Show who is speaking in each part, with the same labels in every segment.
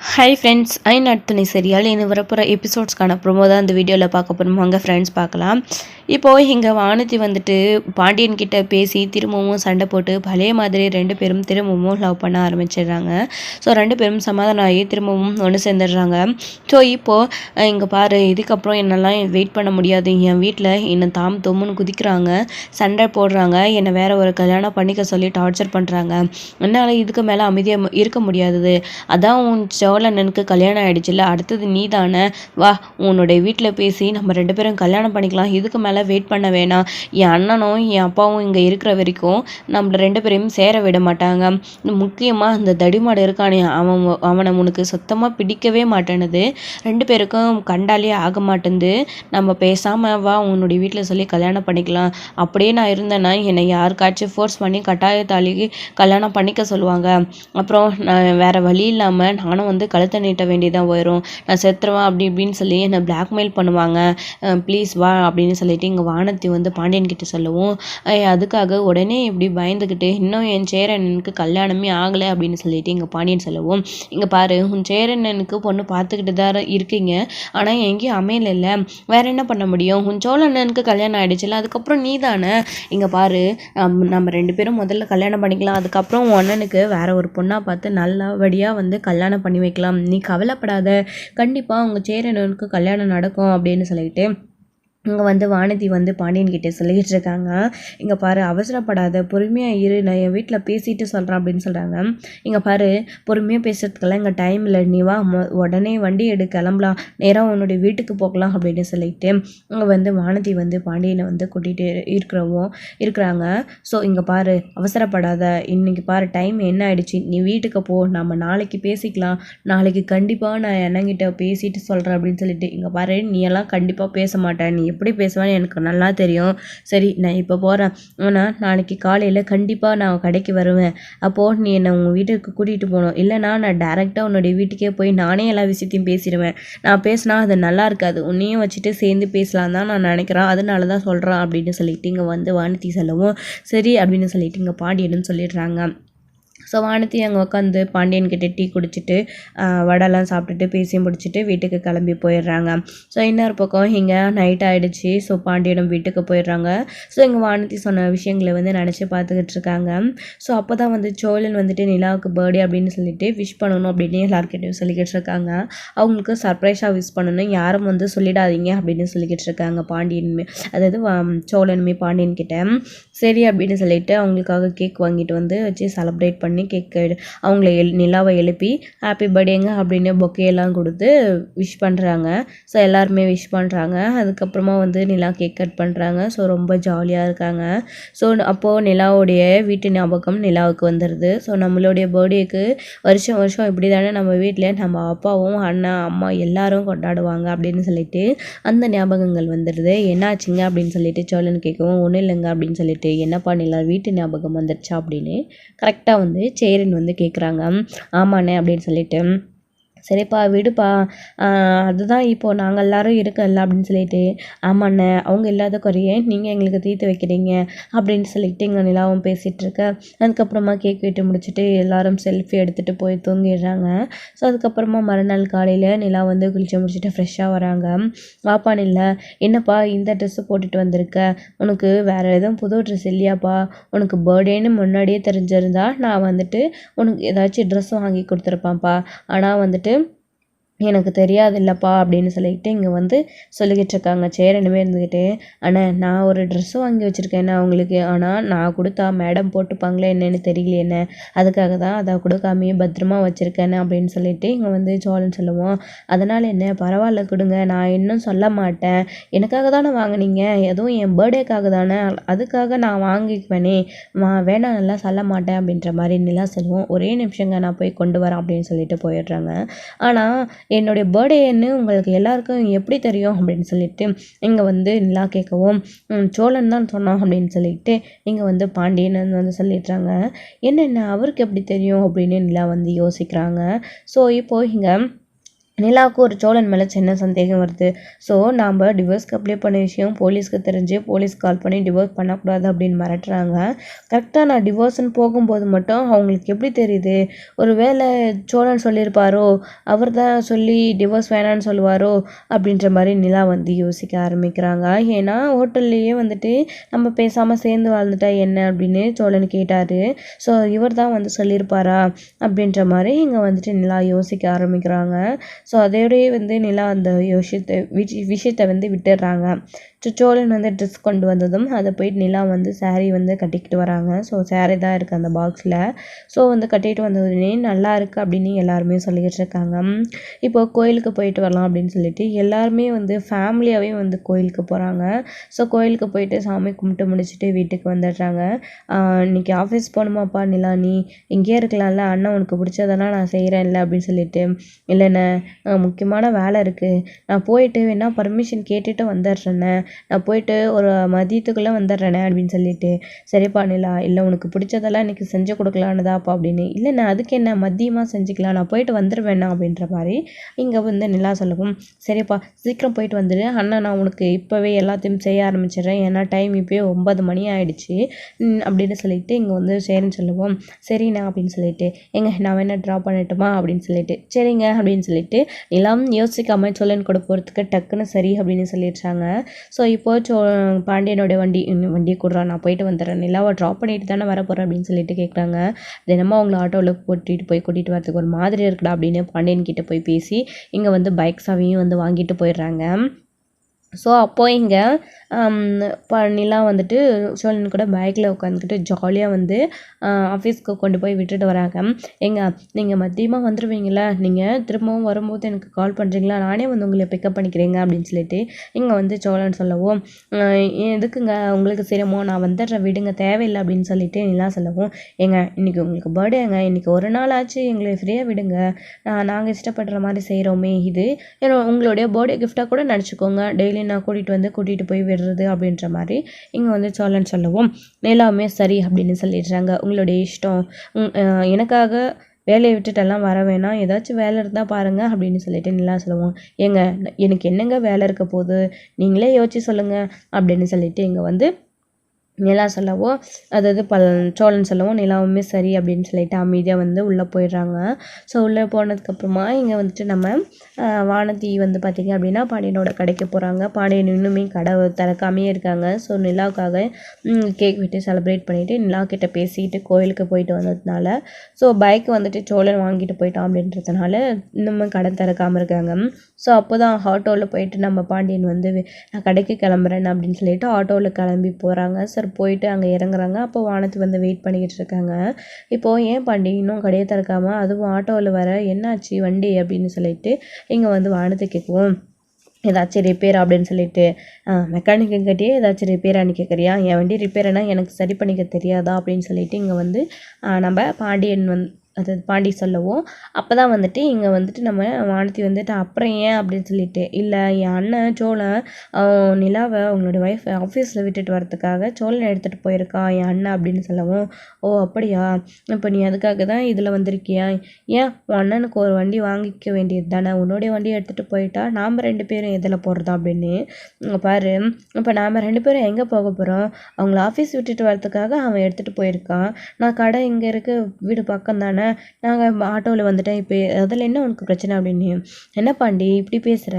Speaker 1: Hi friends I நட்துணை சரியால் இனி வரப்போகிற எபிசோட்ஸ்க்கான promo தான் இந்த வீடியோவில் பார்க்க போகிறோம் அங்கே ஃப்ரெண்ட்ஸ் பார்க்கலாம். இப்போது இங்கே வானதி வந்துட்டு பாண்டியன் கிட்ட பேசி திரும்பவும் சண்டை போட்டு பழைய மாதிரி ரெண்டு பேரும் திரும்பவும் லவ் பண்ண ஆரம்பிச்சிடுறாங்க. ஸோ ரெண்டு பேரும் சமாதானம் ஆகி திரும்பவும் ஒன்று சேர்ந்துடுறாங்க. ஸோ இப்போது இங்கே பாரு இதுக்கப்புறம் என்னெல்லாம் வெயிட் பண்ண முடியாது. என் வீட்டில் என்னை தாம் தொம்முன்னு குதிக்கிறாங்க. சண்டை போடுறாங்க. என்னை வேற ஒரு கல்யாணம் பண்ணிக்க சொல்லி டார்ச்சர் பண்ணுறாங்க என்னால் இதுக்கு மேலே அமைதியாக இருக்க முடியாது அதான் உன் சோழனனுக்கு கல்யாணம் ஆகிடுச்சுல்ல அடுத்தது நீ தானே வா உன்னுடைய வீட்டில் பேசி நம்ம ரெண்டு பேரும் கல்யாணம் பண்ணிக்கலாம். இதுக்கு மேலே வெயிட் பண்ண வேணாம். என் அண்ணனும் என் அப்பாவும் இங்கே இருக்கிற வரைக்கும் நம்மளை ரெண்டு பேரையும் சேர விட மாட்டாங்க. முக்கியமாக அந்த தடிமாடு இருக்கானே அவன் அவனை உனக்கு சுத்தமாக பிடிக்கவே மாட்டேனுது. ரெண்டு பேருக்கும் கண்டாலே ஆக மாட்டேங்குது நம்ம பேசாமல் வா உன்னுடைய வீட்டில் சொல்லி கல்யாணம் பண்ணிக்கலாம். அப்படியே நான் இருந்தேன்னா என்னை யாருக்காச்சும் ஃபோர்ஸ் பண்ணி கட்டாயத்தாளிக்கு கல்யாணம் பண்ணிக்க சொல்லுவாங்க. அப்புறம் நான் வேறு வழி இல்லாமல் நானும் வந்து வந்து கழுத்தை நீட்ட வேண்டியதாக வரும் நான் செத்துருவேன் அப்படி இப்படின்னு சொல்லி என்னை பிளாக்மெயில் பண்ணுவாங்க. ப்ளீஸ் வா அப்படின்னு சொல்லிட்டு இங்கே வானத்தி வந்து பாண்டியன் கிட்ட சொல்லவும். அதுக்காக உடனே இப்படி பயந்துக்கிட்டு இன்னும் என் சேரனனுக்கு கல்யாணமே ஆகலை அப்படின்னு சொல்லிட்டு இங்கே பாண்டியன் சொல்லவும். இங்கே பாரு உன் சேரனனுக்கு பொண்ணு பார்த்துக்கிட்டு தான் இருக்கீங்க. ஆனால் எங்கேயும் அமையல வேற என்ன பண்ண முடியும்? உன் சோழனனுக்கு கல்யாணம் ஆகிடுச்சுல அதுக்கப்புறம் நீ தானே இங்கே பாரு நம்ம ரெண்டு பேரும் முதல்ல கல்யாணம் பண்ணிக்கலாம். அதுக்கப்புறம் உன் அண்ணனுக்கு வேற ஒரு பொண்ணாக பார்த்து நல்லபடியாக வந்து கல்யாணம் பண்ணி ஆரம்பிக்கலாம். நீ கவலைப்படாத. கண்டிப்பாக உங்கள் சேரனுக்கு கல்யாணம் நடக்கும் அப்படின்னு சொல்லிட்டு இங்கே வந்து வானதி வந்து பாண்டியன் கிட்டே சொல்லிக்கிட்டு இருக்காங்க இங்கே பாரு அவசரப்படாத பொறுமையாக இரு நான் என் வீட்டில் பேசிட்டு சொல்கிறேன் அப்படின்னு சொல்கிறாங்க இங்கே பாரு பொறுமையாக பேசுறதுக்கெல்லாம் இங்கே டைம் இல்லை. நீ வா உடனே வண்டி எடு கிளம்பலாம். நேராக உன்னுடைய வீட்டுக்கு போகலாம் அப்படின்னு சொல்லிட்டு இங்கே வந்து வானதி வந்து பாண்டியனை வந்து கூட்டிகிட்டு இருக்கிறவும் இருக்கிறாங்க. ஸோ இங்கே பாரு அவசரப்படாத. இன்றைக்கி பாரு டைம் என்ன ஆயிடுச்சு? நீ வீட்டுக்கு போ நம்ம நாளைக்கு பேசிக்கலாம். நாளைக்கு கண்டிப்பாக நான் என்னங்கிட்ட பேசிட்டு சொல்கிறேன் அப்படின்னு சொல்லிட்டு இங்கே பாரு நீ எல்லாம் கண்டிப்பாக பேச மாட்டேன் நீ எப்படி பேசுவான்னு எனக்கு நல்லா தெரியும். சரி நான் இப்போ போகிறேன் ஆனால் நாளைக்கு காலையில் கண்டிப்பாக நான் கடைக்கு வருவேன். அப்போது நீ என்னை உங்கள் வீட்டுக்கு கூட்டிகிட்டு போகணும். இல்லைனா நான் டேரெக்டாக உன்னுடைய வீட்டுக்கே போய் நானே எல்லா விஷயத்தையும் பேசிடுவேன். நான் பேசினா அது நல்லா இருக்காது. உன்னையும் வச்சுட்டு சேர்ந்து பேசலாம் தான் நான் நினைக்கிறேன். அதனால தான் சொல்கிறேன் அப்படின்னு சொல்லிட்டு இங்கே வந்து வானதி செல்லவும் சரி அப்படின்னு சொல்லிட்டு இங்கே பாடிடுன்னு சொல்லிடுறாங்க. ஸோ வானத்தி அங்கே உட்காந்து பாண்டியன் கிட்டே டீ குடிச்சிட்டு வடைலாம் சாப்பிட்டுட்டு பேசி முடிச்சுட்டு வீட்டுக்கு கிளம்பி போயிடுறாங்க. ஸோ இன்னொரு பக்கம் இங்கே நைட் ஆகிடுச்சு ஸோ பாண்டியனும் வீட்டுக்கு போயிடுறாங்க. ஸோ இங்கே வானதி சொன்ன விஷயங்களை வந்து நினச்சி பார்த்துக்கிட்டு இருக்காங்க. ஸோ அப்போ தான் வந்து சோழன் வந்துட்டு நிலாவுக்கு பர்த்டே அப்படின்னு சொல்லிட்டு விஷ் பண்ணணும் அப்படின்னு எல்லாருக்கிட்டையும் சொல்லிக்கிட்டு இருக்காங்க. அவங்களுக்கு சர்ப்ரைஸாக விஷ் பண்ணணும். யாரும் வந்து சொல்லிடாதீங்க அப்படின்னு சொல்லிக்கிட்டு இருக்காங்க பாண்டியனுமே. அதாவது சோழனுமே பாண்டியன் கிட்ட. சரி அப்படின்னு சொல்லிட்டு அவங்களுக்காக கேக் வாங்கிட்டு வந்து வச்சு செலப்ரேட் பண்ணி பண்ணி கேட்க அவங்கள எல் நிலாவை எழுப்பி ஹாப்பி பர்த்டேங்க அப்படின்னு பொக்கையெல்லாம் கொடுத்து விஷ் பண்ணுறாங்க ஸோ எல்லாருமே விஷ் பண்ணுறாங்க அதுக்கப்புறமா வந்து நிலா கேக் கட் பண்ணுறாங்க ஸோ ரொம்ப ஜாலியாக இருக்காங்க. ஸோ அப்போது நிலாவுடைய வீட்டு ஞாபகம் நிலாவுக்கு வந்துடுது ஸோ நம்மளுடைய பர்த்டேக்கு வருஷம் வருஷம் இப்படி தானே நம்ம வீட்டில் நம்ம அப்பாவும் அண்ணா அம்மா எல்லாரும் கொண்டாடுவாங்க அப்படின்னு சொல்லிட்டு அந்த ஞாபகங்கள் வந்துடுது என்னாச்சுங்க? அப்படின்னு சொல்லிட்டு சோழன் கேட்கவும் ஒன்றும் இல்லைங்க அப்படின்னு சொல்லிட்டு என்னப்பா நிலா வீட்டு ஞாபகம் வந்துடுச்சா அப்படின்னு கரெக்டாக வந்து சேரன் வந்து கேட்குறாங்க ஆமாண்ணே அப்படின்னு சொல்லிட்டு. சரிப்பா விடுப்பா. அதுதான் இப்போது நாங்கள் எல்லோரும் இருக்கல அப்படின்னு சொல்லிட்டு ஆமாண்ணே அவங்க இல்லாத குறைய நீங்கள் எங்களுக்கு தீர்த்து வைக்கிறீங்க அப்படின்னு சொல்லிட்டு எங்கள் நிலாவும் பேசிகிட்ருக்க அதுக்கப்புறமா கேக் வெட்டி முடிச்சுட்டு எல்லோரும் செல்ஃபி எடுத்துகிட்டு போய் தூங்கிடுறாங்க. ஸோ அதுக்கப்புறமா மறுநாள் காலையில் நிலா வந்து குளிச்சு முடிச்சுட்டு ஃப்ரெஷ்ஷாக வராங்க. வாப்பா இல்லை என்னப்பா இந்த ட்ரெஸ்ஸு போட்டுட்டு வந்திருக்க? உனக்கு வேறு எதுவும் புது ட்ரெஸ் இல்லையாப்பா? உனக்கு பர்த்டேன்னு முன்னாடியே தெரிஞ்சிருந்தா நான் வந்துட்டு உனக்கு ஏதாச்சும் ட்ரெஸ் வாங்கி கொடுத்துருப்பேன்ப்பா. ஆனால் வந்துட்டு எனக்கு தெரியாதில்லப்பா அப்படின்னு சொல்லிக்கிட்டு இங்கே வந்து சொல்லிக்கிட்டு இருக்காங்க. சேரனுமே இருந்துக்கிட்டு ஆனால் நான் ஒரு ட்ரெஸ்ஸு வாங்கி வச்சுருக்கேன் அவங்களுக்கு ஆனால் நான் கொடுத்தா மேடம் போட்டுப்பாங்களே என்னென்னு தெரியலையேண்ணே அதுக்காக தான் அதை கொடுக்காமையே பத்திரமா வச்சுருக்கேன்னு அப்படின்னு சொல்லிட்டு இங்கே வந்து சோழன் சொல்லுவோம் அதனால் என்ன பரவாயில்ல கொடுங்க. நான் இன்னும் சொல்ல மாட்டேன். எனக்காக தானே வாங்கினீங்க? எதுவும் என் பர்த்டேக்காக தானே. அதுக்காக நான் வாங்கிக்குவேனே. மா வேணாம் நல்லா சொல்ல மாட்டேன் அப்படின்ற மாதிரி நிலா சொல்லுவோம் ஒரே நிமிஷங்க நான் போய் கொண்டு வரேன் அப்படின்னு சொல்லிட்டு போயிடுறாங்க. ஆனால் என்னுடைய பர்த்டேன்னு உங்களுக்கு எல்லாருக்கும் எப்படி தெரியும் அப்படின்னு சொல்லிட்டு இங்கே வந்து நிலா கேட்கவும் சோழன் தான் சொன்னோம் அப்படின்னு சொல்லிட்டு இங்கே வந்து பாண்டியன் வந்து சொல்லிடுறாங்க. என்னென்ன அவருக்கு எப்படி தெரியும் அப்படின்னு நிலா வந்து யோசிக்கிறாங்க. ஸோ இப்போது இங்கே நிலாவுக்கு ஒரு சோழன் மேலே சின்ன சந்தேகம் வருது. ஸோ நாம் டிவோர்ஸ்க்கு அப்ளை பண்ண விஷயம் போலீஸ்க்கு தெரிஞ்சு போலீஸ் கால் பண்ணி டிவோர்ஸ் பண்ணக்கூடாது அப்படின்னு மிரட்டுறாங்க. கரெக்டாக நான் டிவோர்ஸ்னு போகும்போது மட்டும் அவங்களுக்கு எப்படி தெரியுது? ஒரு வேளை சோழன் சொல்லியிருப்பாரோ? அவர் தான் சொல்லி டிவோர்ஸ் வேணான்னு சொல்லுவாரோ? அப்படின்ற மாதிரி நிலா வந்து யோசிக்க ஆரம்பிக்கிறாங்க. ஏன்னா ஹோட்டல்லையே வந்துட்டு நம்ம பேசாமல் சேர்ந்து வாழ்ந்துட்டா என்ன அப்படின்னு சோழன் கேட்டார். ஸோ இவர் தான் வந்து சொல்லியிருப்பாரா? அப்படின்ற மாதிரி இங்கே வந்துட்டு நிலா யோசிக்க ஆரம்பிக்கிறாங்க. ஸோ அதோடையே வந்து நிலா அந்த விஷயத்தை விஷயத்தை வந்து விட்டுடுறாங்க. சோழன் வந்து ட்ரெஸ் கொண்டு வந்ததும் அதை போயிட்டு நிலா வந்து சாரீ வந்து கட்டிக்கிட்டு வராங்க. ஸோ சாரீ தான் இருக்குது அந்த பாக்ஸில் ஸோ வந்து கட்டிட்டு வந்ததுனே நல்லா இருக்குது அப்படின்னு எல்லாருமே சொல்லிக்கிட்டு இருக்காங்க. இப்போ கோயிலுக்கு போயிட்டு வரலாம் அப்படின்னு சொல்லிட்டு எல்லாருமே வந்து ஃபேமிலியாகவே வந்து கோயிலுக்கு போகிறாங்க ஸோ கோயிலுக்கு போயிட்டு சாமி கும்பிட்டு முடிச்சுட்டு வீட்டுக்கு வந்துடுறாங்க. இன்னைக்கு ஆஃபீஸ் போகணுமாப்பா நிலா நீ இங்கேயே இருக்கலாம்ல அண்ணன் உனக்கு பிடிச்சதெல்லாம் நான் செய்கிறேன் இல்லை அப்படின்னு சொல்லிட்டு இல்லைண்ணே முக்கியமான வேலை இருக்குது நான் போயிட்டு வேணால் பர்மிஷன் கேட்டுட்டு வந்துடுறேண்ணே நான் போயிட்டு ஒரு மதியத்துக்குள்ளே வந்துடுறேனே அப்படின்னு சொல்லிட்டு சரிப்பா நிலா இல்லை உனக்கு பிடிச்சதெல்லாம் இன்றைக்கி செஞ்சு கொடுக்கலான்னுதாப்பா அப்படின்னு. இல்லை நான் அதுக்கு என்ன மதியமாக செஞ்சுக்கலாம் நான் போயிட்டு வந்துடுவேண்ணா அப்படின்ற மாதிரி இங்கே வந்து நிலா சொல்லவும் சரிப்பா சீக்கிரம் போயிட்டு வந்துடு அண்ணா நான் உனக்கு இப்போவே எல்லாத்தையும் செய்ய ஆரம்பிச்சிடுறேன். ஏன்னா டைம் இப்போயே ஒன்பது மணி ஆகிடுச்சு அப்படின்னு சொல்லிட்டு இங்கே வந்து சரின்னு சொல்லுவோம். சரிண்ணா அப்படின்னு சொல்லிட்டு எங்க நான் வேணால் ட்ரா பண்ணட்டுமா அப்படின்னு சொல்லிட்டு சரிங்க அப்படின்னு சொல்லிட்டு நிலம் யோசிக்காமல் சோழன் கூட போகிறதுக்கு டக்குன்னு சரி அப்படின்னு சொல்லிடுறாங்க. ஸோ இப்போ சோ பாண்டியனோட வண்டி வண்டி கொடுறா நான் போயிட்டு வந்துடுறேன். நிலாவை ட்ராப் பண்ணிட்டு தானே வர போகிறேன் அப்படின்னு சொல்லிட்டு கேட்குறாங்க தினமும் அவங்கள ஆட்டோவில் கூட்டிகிட்டு போய் கூட்டிகிட்டு வரதுக்கு ஒரு மாதிரி இருக்குடா அப்படின்னு பாண்டியன் கிட்டே போய் பேசி இங்கே வந்து பைக் சாவியும் வந்து வாங்கிட்டு போயிடுறாங்க. ஸோ அப்போது இங்கே நிலா வந்துட்டு சோழன் கூட பைக்கில் உட்காந்துக்கிட்டு ஜாலியாக வந்து ஆஃபீஸ்க்கு கொண்டு போய் விட்டுட்டு வராங்க. எங்க நீங்கள் மதியமாக வந்துடுவீங்களா நீங்கள் திரும்பவும் வரும்போது எனக்கு கால் பண்ணுறீங்களா நானே வந்து உங்களை பிக்கப் பண்ணிக்கிறேங்க அப்படின்னு சொல்லிட்டு இங்கே வந்து சோழன் சொல்லவும் எதுக்குங்க? உங்களுக்கு சிரமம்? நான் வந்துடுறேன் விடுங்க தேவையில்லை அப்படின்னு சொல்லிட்டு நிலா சொல்லவும் ஏங்க இன்றைக்கி உங்களுக்கு பர்த்டேங்க இன்றைக்கி ஒரு நாள் ஆச்சு எங்களை ஃப்ரீயாக விடுங்க. நாங்கள் இஷ்டப்படுற மாதிரி செய்கிறோமே இது உங்களுடைய பர்த்டே கிஃப்டாக கூட நினச்சிக்கோங்க. டெய்லி நான் கூட்டிகிட்டு வந்து கூட்டிகிட்டு போய் விடுறது அப்படின்ற மாதிரி இங்கே வந்து சோழன் சொல்லவும். எல்லாமே சரி அப்படின்னு சொல்லிடுறாங்க. உங்களுடைய இஷ்டம். எனக்காக வேலையை விட்டுட்டெல்லாம் வர வேணாம். ஏதாச்சும் வேலை இருந்தால் பாருங்கள் அப்படின்னு சொல்லிட்டு நிலா சொல்லுவோம். ஏங்க எனக்கு என்னங்க வேலை இருக்க போகுது? நீங்களே யோசிச்சு சொல்லுங்கள் அப்படின்னு சொல்லிட்டு இங்கே வந்து நிலா சொல்லவோ அதாவது பல் சோழன் சொல்லவும் நிலாவுமே சரி அப்படின்னு சொல்லிட்டு அமைதியாக வந்து உள்ளே போயிடுறாங்க. ஸோ உள்ளே போனதுக்கப்புறமா இங்கே வந்துட்டு நம்ம வானதி வந்து பார்த்திங்க அப்படின்னா பாண்டியனோட கடைக்கு போகிறாங்க பாண்டியன் இன்னுமே கடை திறக்காமையே இருக்காங்க. ஸோ நிலாவுக்காக கேக் விட்டு செலிப்ரேட் பண்ணிவிட்டு நிலா கிட்டே பேசிட்டு கோயிலுக்கு போயிட்டு வந்ததுனால ஸோ பைக் வந்துட்டு சோழன் வாங்கிட்டு போயிட்டான் அப்படின்றதுனால இன்னும் கடை திறக்காமல் இருக்காங்க. ஸோ அப்போ தான் ஆட்டோவில் போயிட்டு நம்ம பாண்டியன் வந்து நான் கடைக்கு கிளம்புறேன் அப்படின்னு சொல்லிட்டு ஆட்டோவில் கிளம்பி போகிறாங்க சார் போயிட்டு அங்கே இறங்குறாங்க. அப்போ வானத்து வந்து வெயிட் பண்ணிக்கிட்டு இருக்காங்க. இப்போது ஏன் பாண்டி இன்னும் கடையை திறக்காமல் அதுவும் ஆட்டோவில் வர என்னாச்சு வண்டி அப்படின்னு சொல்லிட்டு இங்கே வந்து வானத்தை கேட்குவோம் ஏதாச்சும் ரிப்பேர் அப்படின்னு சொல்லிட்டு மெக்கானிக்குங்கிட்டே ஏதாச்சும் ரிப்பேரானு கேட்குறியா என் வண்டி ரிப்பேர்னா எனக்கு சரி பண்ணிக்க தெரியாதா? அப்படின்னு சொல்லிட்டு இங்கே வந்து நம்ம பாண்டியன் வந் அது பாண்டி சொல்லவும். அப்போ தான் வந்துட்டு இங்கே வந்துட்டு நம்ம வானதி வந்துட்டு அப்புறம் ஏன்? அப்படின்னு சொல்லிட்டு இல்லை என் அண்ணன் சோழன் நிலாவை அவங்களோட ஒய்ஃப் ஆஃபீஸில் விட்டுட்டு வரதுக்காக சோழன் எடுத்துகிட்டு போயிருக்கான் என் அண்ணன் அப்படின்னு சொல்லவும். ஓ அப்படியா? இப்போ நீ அதுக்காக தான் இதில் வந்திருக்கியா? ஏன் உன் அண்ணனுக்கு ஒரு வண்டி வாங்கிக்க வேண்டியது தானே? உன்னுடைய வண்டியை எடுத்துகிட்டு போயிட்டா நாம் ரெண்டு பேரும் எதில் போகிறதா அப்படின்னு. பாரு இப்போ நாம் ரெண்டு பேரும் எங்கே போக போகிறோம் அவங்கள ஆஃபீஸ் விட்டுட்டு வரதுக்காக அவன் எடுத்துகிட்டு போயிருக்கான். நான் கடை இங்கே இருக்க வீடு பக்கம் தானே நாங்கள் ஆட்டோவில் வந்துட்டேன். இப்போ அதில் என்ன உனக்கு பிரச்சனை அப்படின்னு? என்ன பாண்டி இப்படி பேசுகிற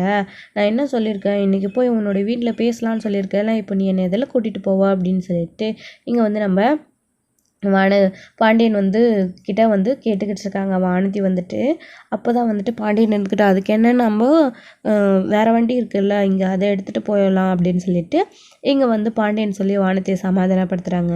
Speaker 1: நான் என்ன சொல்லியிருக்கேன் இன்றைக்கி போய் உன்னோட வீட்டில் பேசலான்னு சொல்லியிருக்கேன் இப்போ நீ என்னை எதில் கூட்டிகிட்டு போவா அப்படின்னு சொல்லிட்டு இங்கே வந்து நம்ம வான பாண்டியன் வந்து கிட்ட வந்து கேட்டுக்கிட்டு இருக்காங்க. வானதி வந்துட்டு அப்போ தான் வந்துட்டு பாண்டியன் இருந்துக்கிட்டு அதுக்கு என்ன நம்ம வேறு வண்டி இருக்குல்ல இங்கே அதை எடுத்துகிட்டு போயிடலாம் அப்படின்னு சொல்லிட்டு இங்கே வந்து பாண்டியன் சொல்லி வானதியை சமாதானப்படுத்துகிறாங்க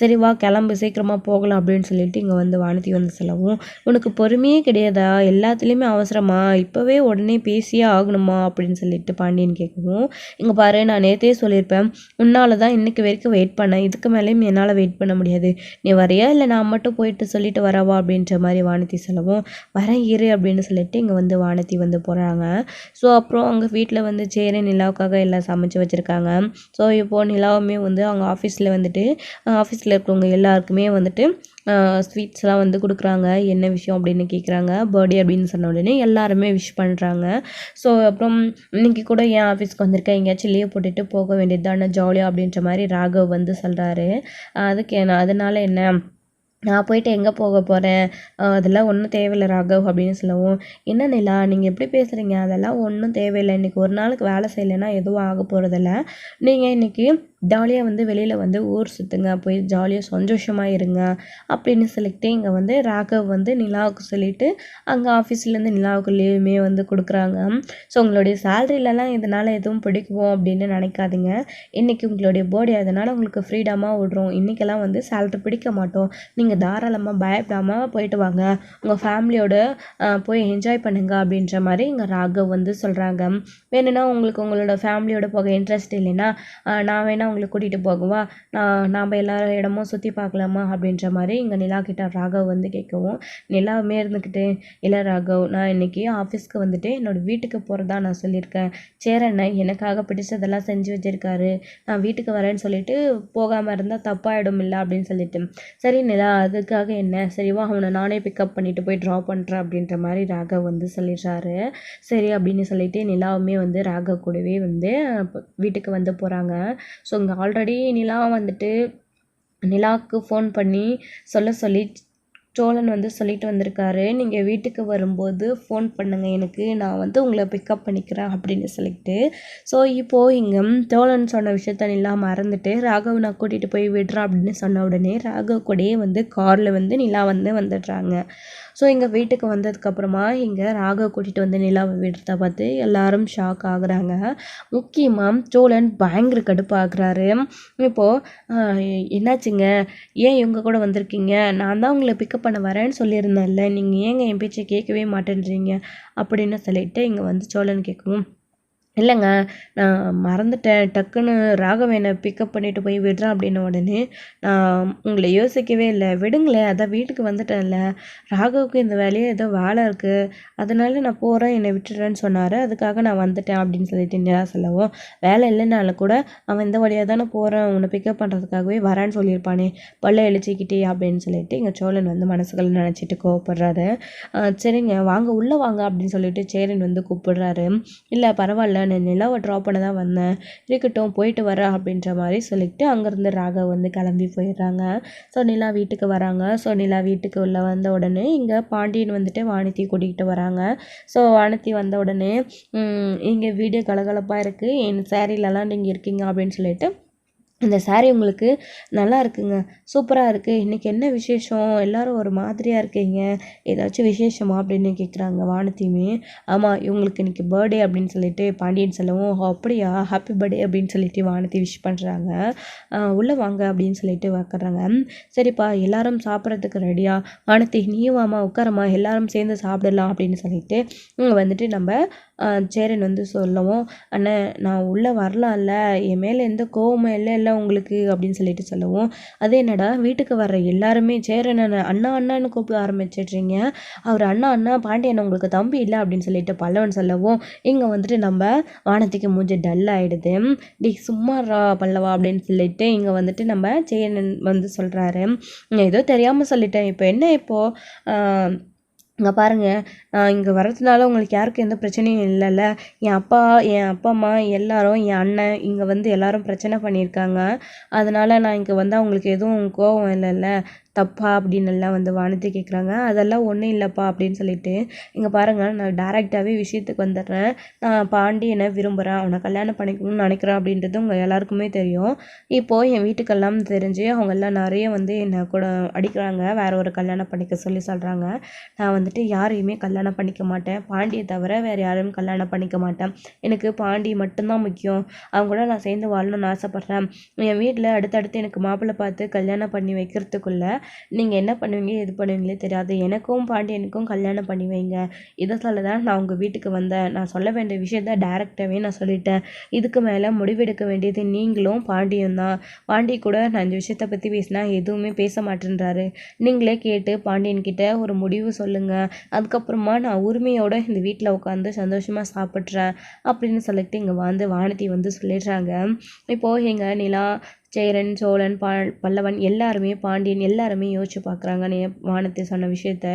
Speaker 1: சரி வா கிளம்பு சீக்கிரமாக போகலாம் அப்படின்னு சொல்லிட்டு இங்கே வந்து வானதி வந்து சொல்லவும் உனக்கு பொறுமையே கிடையாதா? எல்லாத்துலேயுமே அவசரமா? இப்போவே உடனே பேசியே ஆகணுமா? அப்படின்னு சொல்லிட்டு பாண்டியன் கேட்கவும் இங்கே பாரு நான் நேற்றே சொல்லியிருப்பேன். உன்னால தான் இன்றைக்கு வரைக்கும் வெயிட் பண்ணேன். இதுக்கு மேலேயும் என்னால் வெயிட் பண்ண முடியாது. நீ வரையா? இல்லை நான் மட்டும் போயிட்டு சொல்லிட்டு வரவா? அப்படின்ற மாதிரி வானதி சொல்லவும் வரேன் இரு அப்படின்னு சொல்லிட்டு இங்கே வந்து வானதி வந்து போகிறாங்க ஸோ அப்புறம் அவங்க வீட்டில் வந்து சேரே நிலாவுக்காக எல்லாம் சமைச்சு வச்சுருக்காங்க. ஸோ இப்போது நிலாவுமே வந்து அவங்க ஆஃபீஸில் வந்துட்டு ஆஃபீஸில் இருக்கிறவங்க எல்லாருக்குமே வந்துட்டு ஸ்வீட்ஸ்லாம் வந்து கொடுக்குறாங்க. என்ன விஷயம் அப்படின்னு கேட்குறாங்க பர்த்டே அப்படின்னு சொன்ன உடனே எல்லாருமே விஷ் பண்ணுறாங்க ஸோ அப்புறம் இன்னைக்கு கூட ஏன் ஆஃபீஸ்க்கு வந்திருக்கேன். எங்கேயாச்சும் லீவ் போட்டுட்டு போக வேண்டியது தானே ஜாலியாக அப்படின்ற மாதிரி ராகவ் வந்து சொல்கிறாரு அதுக்கு என்ன அதனால என்ன நான் போயிட்டு எங்கே போக போகிறேன் அதெல்லாம் ஒன்றும் தேவையில்ல ராகவ் அப்படின்னு சொல்லவும். என்ன நிலா நீங்கள் எப்படி பேசுகிறீங்க அதெல்லாம் ஒன்றும் தேவையில்லை. இன்றைக்கி ஒரு நாளுக்கு வேலை செய்யலைன்னா எதுவும் ஆக போகிறதில்ல நீங்கள் இன்றைக்கி ஜாலியாக வந்து வெளியில் வந்து ஊர் சுற்றுங்க போய் ஜாலியாக சந்தோஷமாக இருங்க அப்படின்னு சொல்லிக்கிட்டே இங்கே வந்து ராகவ் வந்து நிலாவுக்கு சொல்லிவிட்டு அங்கே ஆஃபீஸ்லேருந்து நிலாவுக்கு லீவுமே வந்து கொடுக்குறாங்க. ஸோ உங்களுடைய சேலரியிலலாம் இதனால் எதுவும் பிடிக்குவோம் அப்படின்னு நினைக்காதீங்க. இன்றைக்கி உங்களுடைய பர்த்டே அதனால் உங்களுக்கு ஃப்ரீடமாக விடுறோம். இன்றைக்கெல்லாம் வந்து சேலரி பிடிக்க மாட்டோம். நீங்கள் தாராளமாக பயப்படாமல் போயிட்டு வாங்க. உங்கள் ஃபேமிலியோட போய் என்ஜாய் பண்ணுங்க அப்படின்ற மாதிரி இங்கே ராகவ் வந்து சொல்கிறாங்க வேணும்னா உங்களுக்கு உங்களோட ஃபேமிலியோட போக இன்ட்ரெஸ்ட் இல்லைன்னா நான் வேணால் உங்களை கூட்டிகிட்டு போகவா நான் நாம் எல்லா இடமும் சுற்றி பார்க்கலாமா அப்படின்ற மாதிரி இங்கே நிலா கிட்ட ராகவ் வந்து கேட்கவும் நிலாவுமே இருந்துக்கிட்டு இல்லை ராகவ் நான் இன்றைக்கி ஆஃபீஸ்க்கு வந்துட்டு என்னோடய வீட்டுக்கு போகிறதா நான் சொல்லியிருக்கேன். சேரண்ணன் எனக்காக பிடிச்சதெல்லாம் செஞ்சு வச்சுருக்காரு. நான் வீட்டுக்கு வரேன்னு சொல்லிட்டு போகாமல் இருந்தால் தப்பாயிடும் இல்லை அப்படின்னு சொல்லிட்டு. சரி நிலா அதுக்காக என்ன? சரிவா அவனை நானே பிக்கப் பண்ணிட்டு போய் ட்ரா பண்ணுறேன் அப்படின்ற மாதிரி ராகவ் வந்து சொல்லிடுறாரு. சரி அப்படின்னு சொல்லிட்டு நிலாவுமே வந்து ராகவ் கூடவே வந்து வீட்டுக்கு வந்து போகிறாங்க ஸோ இங்கே ஆல்ரெடி நிலா வந்துட்டு நிலாவுக்கு ஃபோன் பண்ணி சொல்ல சொல்லி சோழன் வந்து சொல்லிட்டு வந்திருக்காரு. நீங்கள் வீட்டுக்கு வரும்போது ஃபோன் பண்ணுங்கள் எனக்கு நான் வந்து உங்களை பிக்கப் பண்ணிக்கிறேன் அப்படின்னு சொல்லிட்டு. ஸோ இப்போது இங்கே சோழன் சொன்ன விஷயத்த நிலா மறந்துட்டு ராகவ் நான் கூட்டிகிட்டு போய் விடுறேன் அப்படின்னு சொன்ன உடனே ராகவ் கூடயே வந்து காரில் வந்து நிலா வந்து வந்துடுறாங்க. ஸோ எங்கள் வீட்டுக்கு வந்ததுக்கப்புறமா இங்கே ராகவ் கூட்டிகிட்டு வந்து நிலாவை விடுறத பார்த்து எல்லாரும் ஷாக் ஆகுறாங்க. முக்கியமாக சோழன் பயங்கர கடுப்பாகிறாரு இப்போது என்னாச்சுங்க? ஏன் இவங்க கூட வந்திருக்கீங்க? நான் தான் உங்களை பிக்கப் பண்ண வரேன்னு சொல்லியிருந்தேன்ல நீங்கள் ஏங்க என் பேச்சை கேட்கவே மாட்டேன்றீங்க? அப்படின்னு சொல்லிட்டு இங்கே வந்து சோழன் கேட்கவும் இல்லைங்க நான் மறந்துட்டேன். டக்குன்னு ராகவேனை பிக்கப் பண்ணிட்டு போய் விடுறேன் அப்படின்ன உடனே நான் உங்களை யோசிக்கவே இல்லை. விடுங்களேன் அதான் வீட்டுக்கு வந்துட்டேன்ல. ராகவுக்கு இந்த வேலையே ஏதோ வேலை இருக்குது அதனால நான் போகிறேன் என்னை விட்டுடுறேன்னு சொன்னார். அதுக்காக நான் வந்துட்டேன் அப்படின்னு சொல்லிட்டு நிலா சொல்லவும் வேலை இல்லைனாலும் கூட அவன் இந்த வழியாக தானே போகிறேன் உன்னை பிக்கப் பண்ணுறதுக்காகவே வரேன்னு சொல்லியிருப்பானே. பல்ல எழுச்சிக்கிட்டே அப்படின்னு சொல்லிட்டு எங்கள் சோழன் வந்து மனசுகளை நினச்சிட்டு கோவப்படுறாரு. சரிங்க வாங்க உள்ளே வாங்க அப்படின்னு சொல்லிட்டு சேரன் வந்து கூப்பிடுறாரு. இல்லை பரவாயில்ல நான் நிலாவை ட்ராப் பண்ண தான் வந்தேன். இருக்கட்டும் போயிட்டு வரேன் அப்படின்ற மாதிரி சொல்லிட்டு அங்கேருந்து ராகவ் வந்து கிளம்பி போயிடுறாங்க. ஸோ நிலா வீட்டுக்கு வராங்க. ஸோ நிலா வீட்டுக்கு உள்ளே வந்த உடனே இங்கே பாண்டியன் வந்துட்டு வானத்தி கூட்டிகிட்டு வராங்க. ஸோ வானத்தி வந்த உடனே இங்கே வீடியோ கலகலப்பாக இருக்குது என் சேரீலலாம் நீங்கள் இருக்கீங்க அப்படின்னு சொல்லிட்டு இந்த சாரீ உங்களுக்கு நல்லா இருக்குங்க. சூப்பராக இருக்குது இன்றைக்கி என்ன விசேஷம்? எல்லோரும் ஒரு மாதிரியாக இருக்கீங்க. ஏதாச்சும் விசேஷமா அப்படின்னு கேட்குறாங்க வானத்தையுமே ஆமாம் இவங்களுக்கு இன்றைக்கி பர்த்டே அப்படின்னு சொல்லிட்டு பாண்டியன் செல்லவும் அப்படியா? ஹாப்பி பர்த்டே அப்படின்னு சொல்லிட்டு வானத்தை விஷ் பண்ணுறாங்க உள்ளே வாங்க அப்படின்னு சொல்லிட்டு வைக்கிறாங்க. சரிப்பா எல்லாரும் சாப்பிட்றதுக்கு ரெடியாக வானத்தி நீயும் வாமா உட்காரம்மா. எல்லாரும் சேர்ந்து சாப்பிடலாம் அப்படின்னு சொல்லிட்டு இங்கே வந்துட்டு நம்ம சேரன் வந்து சொல்லவும் அண்ணன் நான் உள்ளே வரலாம்ல என் மேலே எந்த கோவமும் இல்லை இல்லை உங்களுக்கு அப்படின்னு சொல்லிட்டு சொல்லவும் அது என்னடா வீட்டுக்கு வர்ற எல்லாருமே சேரன் அண்ணா அண்ணான்னு கூப்பிட ஆரம்பிச்சிட்றீங்க. அவர் அண்ணா அண்ணா பாண்டியன் உங்களுக்கு தம்பி இல்லை அப்படின்னு சொல்லிட்டு பல்லவன் சொல்லவும் இங்கே வந்துட்டு நம்ம வானத்துக்கு மூஞ்சி டல் ஆகிடுது டி சும்மாரா பல்லவா அப்படின்னு சொல்லிட்டு இங்கே வந்துட்டு நம்ம சேரன் வந்து சொல்கிறாரு ஏதோ தெரியாமல் சொல்லிட்டேன். இப்போ என்ன இப்போது இங்கே பாருங்கள் நான் இங்கே வர்றதுனால உங்களுக்கு யாருக்கும் எந்த பிரச்சனையும் இல்லைல்ல. என் அப்பா என் அப்பா அம்மா எல்லாரும் என் அண்ணன் இங்கே வந்து எல்லாரும் பிரச்சனை பண்ணியிருக்காங்க. அதனால் நான் இங்கே வந்தால் உங்களுக்கு எதுவும் கோவம் இல்லைல்ல. தப்பா அப்படின்னு எல்லாம் வந்து வானத்தை கேட்குறாங்க அதெல்லாம் ஒன்றும் இல்லைப்பா அப்படின்னு சொல்லிட்டு இங்கே பாருங்கள் நான் டேரெக்டாகவே விஷயத்துக்கு வந்துடுறேன். நான் பாண்டியனை விரும்புகிறேன் அவனை கல்யாணம் பண்ணிக்கணும்னு நினைக்கிறேன் அப்படின்றது உங்கள் எல்லாருக்குமே தெரியும். இப்போது என் வீட்டுக்கெல்லாம் தெரிஞ்சு அவங்க எல்லாம் நிறைய வந்து என்னை கூட அடிக்கிறாங்க. வேற ஒரு கல்யாணம் பண்ணிக்க சொல்லி சொல்கிறாங்க நான் வந்துட்டு யாரையுமே கல்யாணம் பண்ணிக்க மாட்டேன். பாண்டியை தவிர வேறு யாரையும் கல்யாணம் பண்ணிக்க மாட்டேன். எனக்கு பாண்டி மட்டும்தான் முக்கியம். அவங்க கூட நான் சேர்ந்து வாழணும்னு ஆசைப்பட்றேன். என் வீட்டில் அடுத்தடுத்து எனக்கு மாப்பிள்ளை பார்த்து கல்யாணம் பண்ணி வைக்கிறதுக்குள்ளே நீங்கள் என்ன பண்ணுவீங்க எது பண்ணுவீங்களே தெரியாது. எனக்கும் பாண்டியனுக்கும் கல்யாணம் பண்ணி வைங்க. இதை சொல்ல தான் நான் உங்கள் வீட்டுக்கு வந்தேன். நான் சொல்ல வேண்டிய விஷயத்த டேரெக்டாகவே நான் சொல்லிட்டேன். இதுக்கு மேலே முடிவெடுக்க வேண்டியது நீங்களும் பாண்டியும் தான். பாண்டி கூட நான் இந்த விஷயத்தை பற்றி பேசினா எதுவுமே பேச மாட்டேன்றாரு. நீங்களே கேட்டு பாண்டியன்கிட்ட ஒரு முடிவு சொல்லுங்கள் அதுக்கப்புறமா நான் உரிமையோட இந்த வீட்டில் உட்காந்து சந்தோஷமாக சாப்பிட்றேன் அப்படின்னு சொல்லிட்டு இங்கே வந்து வானதி வந்து சொல்லிடுறாங்க. இப்போது எங்கள் நிலா சேரன் சோழன் பா பல்லவன் எல்லாருமே பாண்டியன் எல்லாருமே யோசிச்சு பார்க்குறாங்க வானத்தை சொன்ன விஷயத்த.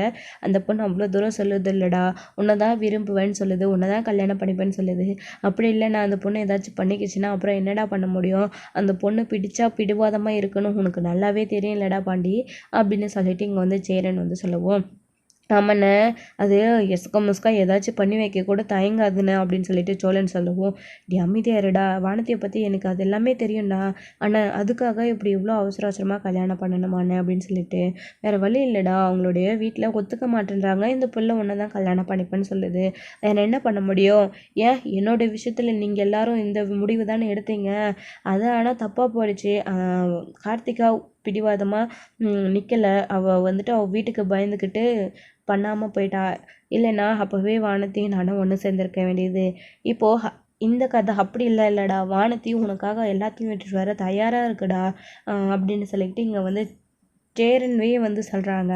Speaker 1: அந்த பொண்ணு அவ்வளோ தூரம் சொல்லுது இல்லைடா உன்னை தான் விரும்புவேன்னு சொல்லுது. உன்னை தான் கல்யாணம் பண்ணிப்பேன்னு சொல்லுது. அப்படி இல்லை நான் அந்த பொண்ணு ஏதாச்சும் பண்ணிக்கிச்சுன்னா அப்புறம் என்னடா பண்ண முடியும்? அந்த பொண்ணு பிடிச்சா பிடிவாதமாக இருக்கணும். உனக்கு நல்லாவே தெரியும் இல்லைடா பாண்டி. அப்படின்னு சொல்லிட்டு இங்கே வந்து சேரன் வந்து சொல்லுவோம். ஆமாண்ணே அது எஸ்கா முஸ்கா ஏதாச்சும் பண்ணி வைக்க கூட தயங்காதுண்ணே அப்படின்னு சொல்லிட்டு சோழன் சொல்லவும் டி அமைதியாருடா வானத்தையை பற்றி எனக்கு அது எல்லாமே தெரியும்டா. ஆனால் அதுக்காக இப்படி இவ்வளோ அவசர அவசரமாக கல்யாணம் பண்ணணுமாண்ணே? அப்படின்னு சொல்லிட்டு வேறு வழி இல்லைடா. அவங்களுடைய வீட்டில் ஒத்துக்க மாட்டேன்றாங்க. இந்த பிள்ளை ஒன்று தான் கல்யாணம் பண்ணிப்பேன்னு சொல்லுது. வேறு என்ன பண்ண முடியும்? ஏன்? என்னோட விஷயத்தில் நீங்கள் எல்லாரும் இந்த முடிவு தானே எடுத்தீங்க. அது ஆனால் தப்பாக போயிடுச்சு. கார்த்திகா பிடிவாதமாக நிற்கலை அவள் வந்துட்டு அவள் வீட்டுக்கு பயந்துக்கிட்டு பண்ணாமல் போயிட்டா. இல்லைன்னா அப்போவே வானத்தையும் நானும் ஒன்று சேர்ந்துருக்க வேண்டியது. இப்போது இந்த கதை அப்படி இல்லை இல்லைடா. வானத்தையும் உனக்காக எல்லாத்தையும் விட்டுட்டு வர தயாராக இருக்குடா அப்படின்னு சொல்லிக்கிட்டு இங்கே வந்து சேரன்வே வந்து சொல்கிறாங்க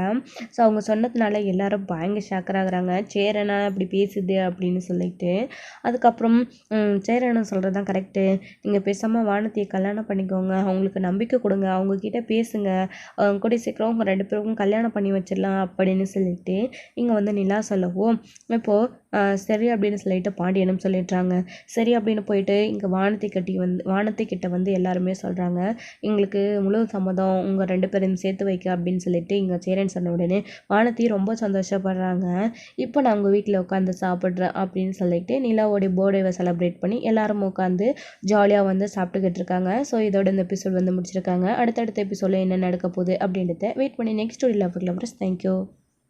Speaker 1: ஸோ அவங்க சொன்னதுனால எல்லாரும் பயங்கர ஷாக்கராகிறாங்க சேரனா அப்படி பேசுது அப்படின்னு சொல்லிட்டு. அதுக்கப்புறம் சேரனும் சொல்கிறது தான் கரெக்டு நீங்கள் பேசாமல் வானத்தையை கல்யாணம் பண்ணிக்கோங்க. அவங்களுக்கு நம்பிக்கை கொடுங்க. அவங்கக்கிட்ட பேசுங்க. அவங்க கூட சீக்கிரம் அவங்க ரெண்டு பேருக்கும் கல்யாணம் பண்ணி வச்சிடலாம் அப்படின்னு சொல்லிட்டு இங்கே வந்து நிலா சொல்லவும் இப்போது சரி அப்படின்னு சொல்லிட்டு பாண்டியனும் சொல்லிடுறாங்க. சரி அப்படின்னு போயிட்டு இங்கே வானத்தை கட்டி வந்து வானத்தை கிட்ட வந்து எல்லாருமே சொல்கிறாங்க எங்களுக்கு முழு சம்மதம் உங்கள் ரெண்டு பேரையும் சேர்த்து வைக்க அப்படின்னு சொல்லிட்டு இங்கே சேரன் சொன்ன உடனே வானத்தி ரொம்ப சந்தோஷப்படுறாங்க. இப்போ நான் உங்கள் வீட்டில் உட்காந்து சாப்பிட்றேன் அப்படின்னு சொல்லிட்டு நிலாவோடைய போர்டேவை செலிப்ரேட் பண்ணி எல்லாரும் உட்காந்து ஜாலியாக வந்து சாப்பிட்டுக்கிட்டு இருக்காங்க. ஸோ இதோட இந்த எபிசோட் வந்து முடிச்சிருக்காங்க. அடுத்தடுத்த எபிசோடில் என்ன நடக்க போகுது அப்படின்றத வெயிட் பண்ணி நெக்ஸ்ட் ஸ்டோரியில் லவ் லவர்ஸ் தேங்க்யூ